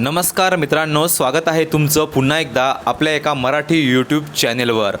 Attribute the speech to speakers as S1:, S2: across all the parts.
S1: नमस्कार मित्रांनो स्वागत आहे तुमचं पुन्हा एकदा आपल्या एका मराठी यूट्यूब चॅनेलवर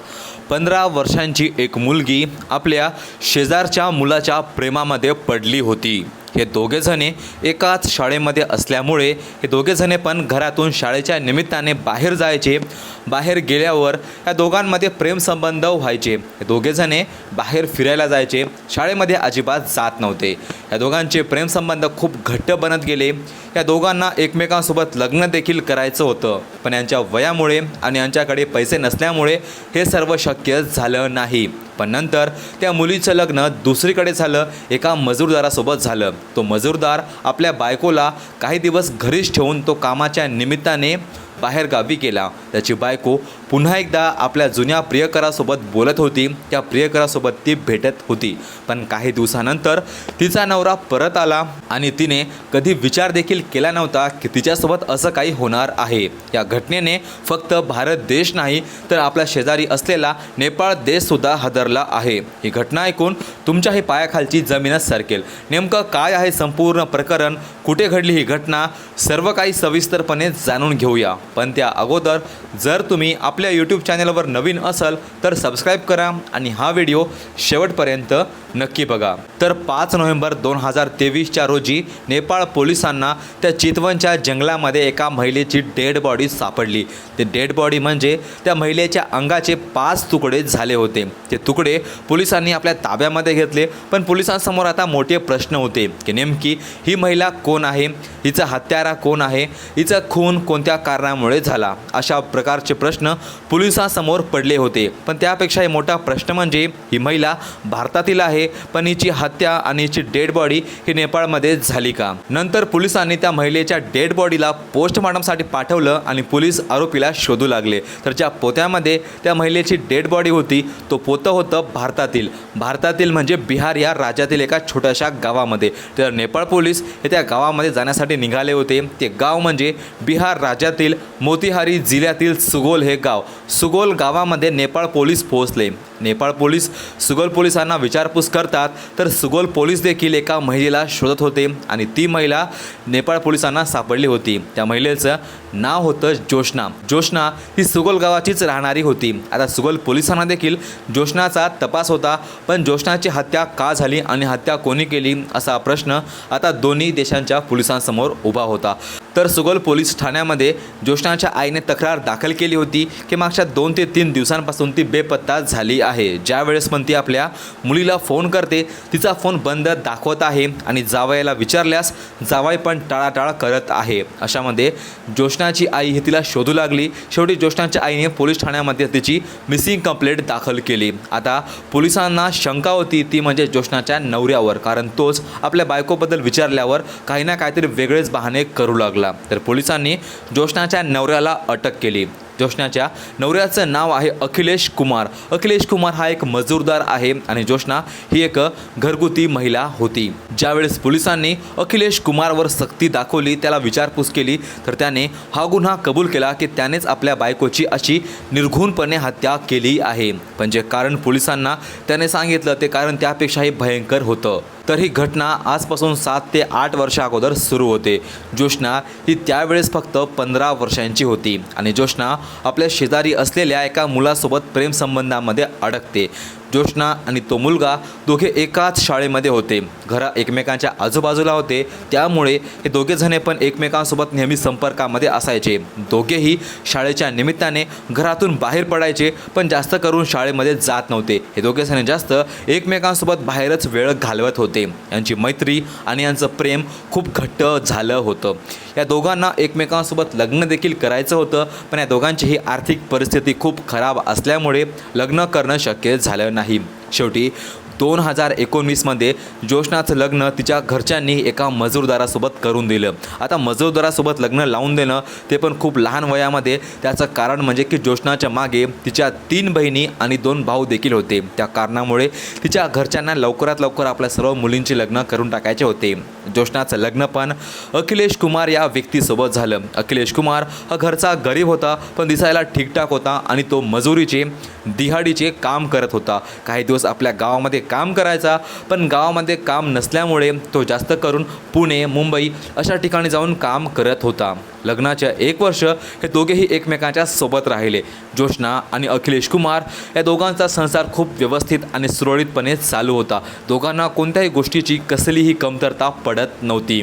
S1: पंधरा वर्षांची एक मुलगी आपल्या शेजारच्या मुलाच्या प्रेमामध्ये पडली होती. हे दोघेजणे एकाच शाळेमध्ये असल्यामुळे हे दोघेजणे पण घरातून शाळेच्या निमित्ताने बाहेर जायचे. बाहेर गेल्यावर या दोघांमध्ये प्रेमसंबंध व्हायचे. हे दोघेजणे बाहेर फिरायला जायचे. शाळेमध्ये अजिबात जात नव्हते. या दोघांचे प्रेमसंबंध खूप घट्ट बनत गेले. या दोघांना एकमेकांसोबत लग्न देखील करायचं होतं. पण यांच्या वयामुळे आणि यांच्याकडे पैसे नसल्यामुळे हे सर्व शक्य झालं नाही. पण नंतर त्या मुलीचं लग्न दुसरीकडे झालं एका मजूरदारासोबत झालं. तो मजूरदार आपल्या बायकोला काही दिवस घरीच ठेवून तो कामाच्या निमित्ताने बाहेरगावी गेला. त्याची बायको पुन्हा एकदा आपल्या जुन्या प्रियकरासोबत बोलत होती. त्या प्रियकरासोबत ती भेटत होती. पण काही दिवसानंतर तिचा नवरा परत आला आणि तिने कधी विचार देखील केला नव्हता की तिच्यासोबत असं काही होणार आहे. या घटनेने फक्त भारत देश नाही तर आपल्या शेजारी असलेला नेपाळ देशसुद्धा हादरला आहे. ही घटना ऐकून तुमच्याही पायाखालची जमीनच सरकेल. नेमकं काय आहे संपूर्ण प्रकरण? कुठे घडली ही घटना? सर्व काही सविस्तरपणे जाणून घेऊया. पण त्या अगोदर जर तुम्ही आपल्या यूट्यूब चॅनलवर नवीन असाल तर सबस्क्राईब करा आणि हा व्हिडिओ शेवटपर्यंत नक्की बघा. तर पाच नोव्हेंबर दोन हजार तेवीसच्या रोजी नेपाळ पोलिसांना त्या चितवनच्या जंगलामध्ये एका महिलेची डेड बॉडी सापडली. ते डेड बॉडी म्हणजे त्या महिलेच्या अंगाचे पाच तुकडे झाले होते. ते तुकडे पोलिसांनी आपल्या ताब्यामध्ये घेतले पण पोलिसांसमोर आता मोठे प्रश्न होते की नेमकी ही महिला कोण आहे? हिचा हत्यारा कोण आहे? हिचा खून कोणत्या कारणामुळे झाला? अशा प्रकारचे प्रश्न पोलिसांसमोर पडले होते. पण त्यापेक्षाही मोठा प्रश्न म्हणजे ही महिला भारतातील आहे पण हिची हत्या आणि हिची डेड बॉडी ही नेपाळमध्ये झाली का? नंतर पोलिसांनी त्या महिलेच्या डेड बॉडीला पोस्टमॉर्टमसाठी पाठवलं आणि पोलीस आरोपीला शोधू लागले. तर ज्या पोत्यामध्ये त्या महिलेची डेड बॉडी होती तो पोतं होतं भारतातील. भारतातील म्हणजे बिहार या राज्यातील एका छोट्याशा गावामध्ये. तर नेपाळ पोलीस हे त्या गावामध्ये जाण्यासाठी निघाले होते. ते गाव म्हणजे बिहार राज्यातील मोतिहारी जिल्ह्यातील सुगोल हे गाव. सुगोल गावामध्ये नेपाळ पोलीस पोहोचले. नेपाळ पोलीस सुगोल पोलिसांना विचारपूस करतात तर सुगोल पोलीस देखील एका महिलेला शोधत होते आणि ती महिला नेपाळ पोलिसांना सापडली होती. त्या महिलेचं नाव होतं जोशना जोशना ही सुगोल गावाचीच राहणारी होती. आता सुगोल पोलिसांना देखील जोशनाचा तपास होता पण जोशनाची हत्या का झाली आणि हत्या कोणी केली असा प्रश्न आता दोन्ही देशांच्या पोलिसांसमोर उभा होता. तर सुगोल पोलीस ठाण्यामध्ये ज्योष्णाच्या आईने तक्रार दाखल केली होती की मागच्या दोन ते तीन दिवसांपासून ती बेपत्ता झाली आहे. ज्यावेळेस पण ती आपल्या मुलीला फोन करते तिचा फोन बंद दाखवत आहे आणि जावयाला विचारल्यास जावाई पण टाळाटाळ करत आहे. अशामध्ये ज्योष्णाची आई ही तिला शोधू लागली. शेवटी ज्योष्णाच्या आईने पोलीस ठाण्यामध्ये तिची मिसिंग कंप्लेंट दाखल केली. आता पोलिसांना शंका होती ती म्हणजे ज्योष्णाच्या नवऱ्यावर. कारण तोच आपल्या बायकोबद्दल विचारल्यावर काही ना काहीतरी वेगळेच बहाणे करू लागला. तर पोलिसांनी जोशनाच्या नवऱ्याला अटक केली. जोशनाच्या नवऱ्याचं नाव आहे अखिलेश कुमार. अखिलेश कुमार हा एक मजूरदार आहे आणि जोशना ही एक घरगुती महिला होती. ज्यावेळेस पोलिसांनी अखिलेश कुमारवर सक्ती दाखवली त्याला विचारपूस केली तर त्याने हा गुन्हा कबूल केला की त्यानेच आपल्या बायकोची अशी निर्घुणपणे हत्या केली आहे. पण जे कारण पोलिसांना त्याने सांगितलं ते कारण त्यापेक्षाही भयंकर होतं. तर ही घटना आजपासून सात ते आठ वर्षा अगोदर सुरू होते. जोशना ही त्यावेळेस फक्त पंधरा वर्षांची होती आणि जोशना आपल्या शेजारी असलेल्या एका मुलासोबत प्रेमसंबंधामध्ये अडकते. जोशना आणि तो मुलगा दोघे एकाच शाळेमध्ये होते. घरा एकमेकांच्या आजूबाजूला होते. त्यामुळे हे दोघेजणे पण एकमेकांसोबत नेहमी संपर्कामध्ये असायचे. दोघेही शाळेच्या निमित्ताने घरातून बाहेर पडायचे पण जास्त करून शाळेमध्ये जात नव्हते. हे दोघेजणे जास्त एकमेकांसोबत बाहेरच वेळ घालवत होते. यांची मैत्री आणि यांचं प्रेम खूप घट्ट झालं होतं. या दोघांना एकमेकांसोबत लग्न देखील करायचं होतं पण या दोघांची ही आर्थिक परिस्थिती खूप खराब असल्यामुळे लग्न करणं शक्य झालं नाही शेवटी दोन हजार एकोणवीसमध्ये जोशनाचं लग्न तिच्या घरच्यांनी एका मजूरदारासोबत करून दिलं. आता मजूरदारासोबत लग्न लावून देणं ते पण खूप लहान वयामध्ये. त्याचं कारण म्हणजे की जोशनाच्या मागे तिच्या तीन बहिणी आणि दोन भाऊ देखील होते. त्या कारणामुळे तिच्या घरच्यांना लवकरात लवकर आपल्या सर्व मुलींची लग्न करून टाकायचे होते. जोशनाचं लग्न पण अखिलेश कुमार या व्यक्तीसोबत झालं. अखिलेश कुमार हा घरचा गरीब होता पण दिसायला ठीकठाक होता आणि तो मजुरीचे दिहाडीचे काम करत होता. काही दिवस आपल्या गावामध्ये काम करायचा पण गावामध्ये काम नसल्यामुळे तो जास्त करून पुणे मुंबई अशा ठिकाणी जाऊन काम करत होता. लग्नाच्या एक वर्ष हे दोघेही एकमेकांच्या सोबत राहिले. जोशना आणि अखिलेश कुमार या दोघांचा संसार खूप व्यवस्थित आणि सुरळीतपणे चालू होता. दोघांना कोणत्याही गोष्टीची कसलीही कमतरता पडत नव्हती.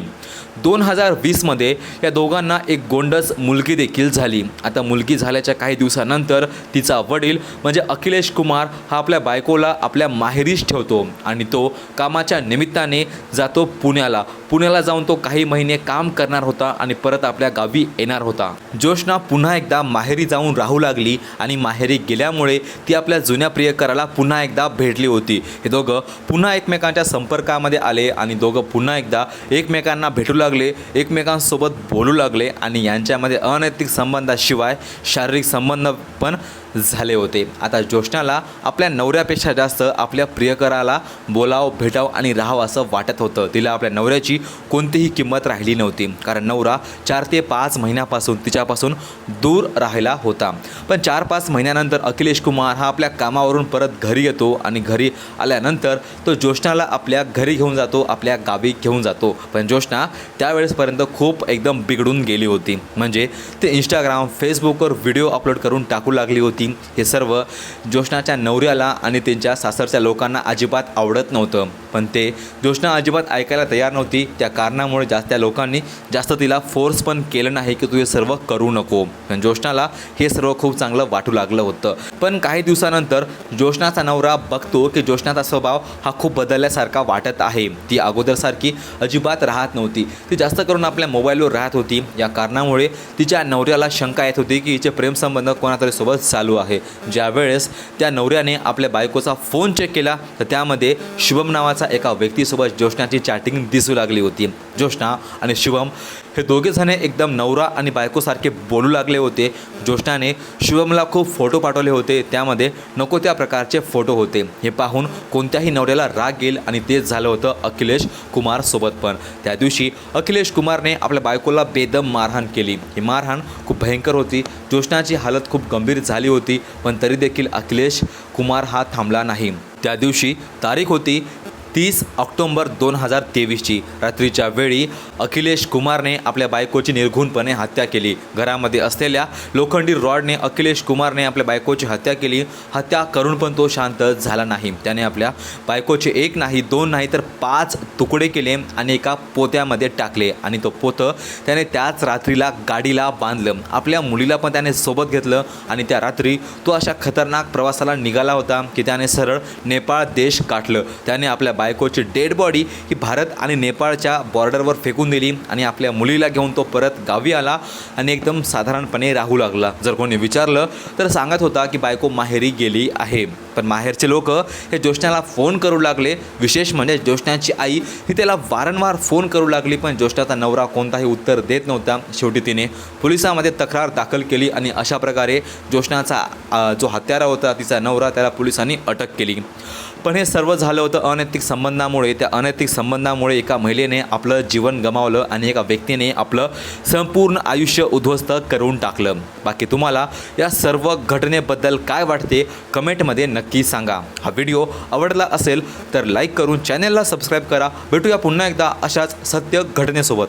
S1: दोन हजार वीसमध्ये या दोघांना एक गोंडस मुलगी देखील झाली. आता मुलगी झाल्याच्या काही दिवसानंतर तिचा वडील म्हणजे अखिलेश कुमार हा आपल्या बायकोला आपल्या माहेरीच ठेवतो आणि तो कामाच्या निमित्ताने जातो पुण्याला. पुण्याला जाऊन तो काही महिने काम करणार होता आणि परत आपल्या गाव येणार होता. जोशना पुन्हा एकदा माहेरी जाऊन राहू लागली आणि माहेरी गेल्यामुळे ती आपल्या जुन्या प्रियकराला पुन्हा एकदा भेटली होती. हे दोघं पुन्हा एकमेकांच्या संपर्कामध्ये आले आणि दोघं पुन्हा एकदा एकमेकांना भेटू लागले एकमेकांसोबत बोलू लागले आणि यांच्यामध्ये अनैतिक संबंधाशिवाय शारीरिक संबंध पण झाले होते. आता ज्योष्णाला आपल्या नवऱ्यापेक्षा जास्त आपल्या प्रियकराला बोलावं भेटावं आणि राहावं असं वाटत होतं. तिला आपल्या नवऱ्याची कोणतीही किंमत राहिली नव्हती. कारण नवरा चार ते पाच महिन्यापासून तिच्यापासून दूर राहिला होता. पण चार पाच महिन्यानंतर अखिलेश कुमार हा आपल्या कामावरून परत घरी येतो आणि घरी आल्यानंतर तो ज्योष्णाला आपल्या घरी घेऊन जातो आपल्या गावी घेऊन जातो. पण ज्योष्णा त्यावेळेसपर्यंत खूप एकदम बिघडून गेली होती. म्हणजे ते इंस्टाग्राम फेसबुकवर व्हिडिओ अपलोड करून टाकू लागली होती. हे सर्व ज्योष्णाच्या नवऱ्याला आणि त्यांच्या सासरच्या लोकांना अजिबात आवडत नव्हतं. पण ते ज्योष्णा अजिबात ऐकायला तयार नव्हती. त्या कारणामुळे जास्त त्या लोकांनी जास्त तिला फोर्स पण केलं नाही की तू हे सर्व करू नको. पण ज्योष्णाला हे सर्व खूप चांगलं वाटू लागलं होतं. पण काही दिवसानंतर ज्योष्णाचा नवरा बघतो की ज्योष्णाचा स्वभाव हा खूप बदलल्यासारखा वाटत आहे. ती अगोदरसारखी अजिबात राहत नव्हती. ती जास्त करून आपल्या मोबाईलवर राहत होती. या कारणामुळे तिच्या नवऱ्याला शंका येत होती की हिचे प्रेमसंबंध कोणातरी सोबत चालू आहे. ज्यावेळेस त्या नवऱ्याने आपल्या बायकोचा फोन चेक केला तर त्यामध्ये शुभम नावाचा एका व्यक्तीसोबत ज्योष्णाची चॅटिंग दिसू लागली होती. ज्योष्णा आणि शुभम हे दोघेजण एकदम नवरा आणि बायकोसारखे बोलू लागले होते. ज्योष्णाने शिवमला खूप फोटो पाठवले होते. त्यामध्ये नको त्या प्रकारचे फोटो होते. हे पाहून कोणत्याही नवऱ्याला राग येईल आणि तेच झालं होतं अखिलेश कुमारसोबत पण. त्या दिवशी अखिलेश कुमारने आपल्या बायकोला बेदम मारहाण केली. ही मारहाण खूप भयंकर होती. ज्योष्णाची हालत खूप गंभीर झाली होती पण तरी देखील अखिलेश कुमार हा थांबला नाही. त्या दिवशी तारीख होती तीस ऑक्टोंबर दोन हजार तेवीसची. रात्रीच्या वेळी अखिलेश कुमारने आपल्या बायकोची निर्घुणपणे हत्या केली. घरामध्ये असलेल्या लोखंडी रॉडने अखिलेश कुमारने आपल्या बायकोची हत्या केली. हत्या करून पण तो शांत झाला नाही. त्याने आपल्या बायकोचे एक नाही दोन नाही तर पाच तुकडे केले आणि एका पोत्यामध्ये टाकले आणि तो पोतं त्याने त्याच रात्रीला गाडीला बांधलं. आपल्या मुलीला पण त्याने सोबत घेतलं आणि त्या रात्री तो अशा खतरनाक प्रवासाला निघाला होता की त्याने सरळ नेपाळ देश गाठलं त्याने आपल्या बाय बायकोची डेड बॉडी ही भारत आणि नेपाळच्या बॉर्डरवर फेकून दिली आणि आपल्या मुलीला घेऊन तो परत गावी आला आणि एकदम साधारणपणे राहू लागला. जर कोणी विचारलं तर सांगत होता की बायको माहेरी गेली आहे. पण माहेरचे लोक हे जोशनाला फोन करू लागले. विशेष म्हणजे जोशनाची आई ही त्याला वारंवार फोन करू लागली पण जोशनाचा नवरा कोणताही उत्तर देत नव्हता. शेवटी तिने पोलिसामध्ये तक्रार दाखल केली आणि अशा प्रकारे जोशनाचा जो हत्यारा होता तिचा नवरा त्याला पोलिसांनी अटक केली. पण हे सर्व झालं होतं अनैतिक संबंधामुळे त्या अनैतिक संबंधामुळे एका महिलेने आपलं जीवन गमावलं आणि एका व्यक्तीने आपलं संपूर्ण आयुष्य उद्ध्वस्त करून टाकलं. बाकी तुम्हाला या सर्व घटनेबद्दल काय वाटते कमेंटमध्ये नक्की सांगा. हा व्हिडिओ आवडला असेल तर लाईक करून चॅनलला सबस्क्राईब करा. भेटूया पुन्हा एकदा अशाच सत्य घटनेसोबत.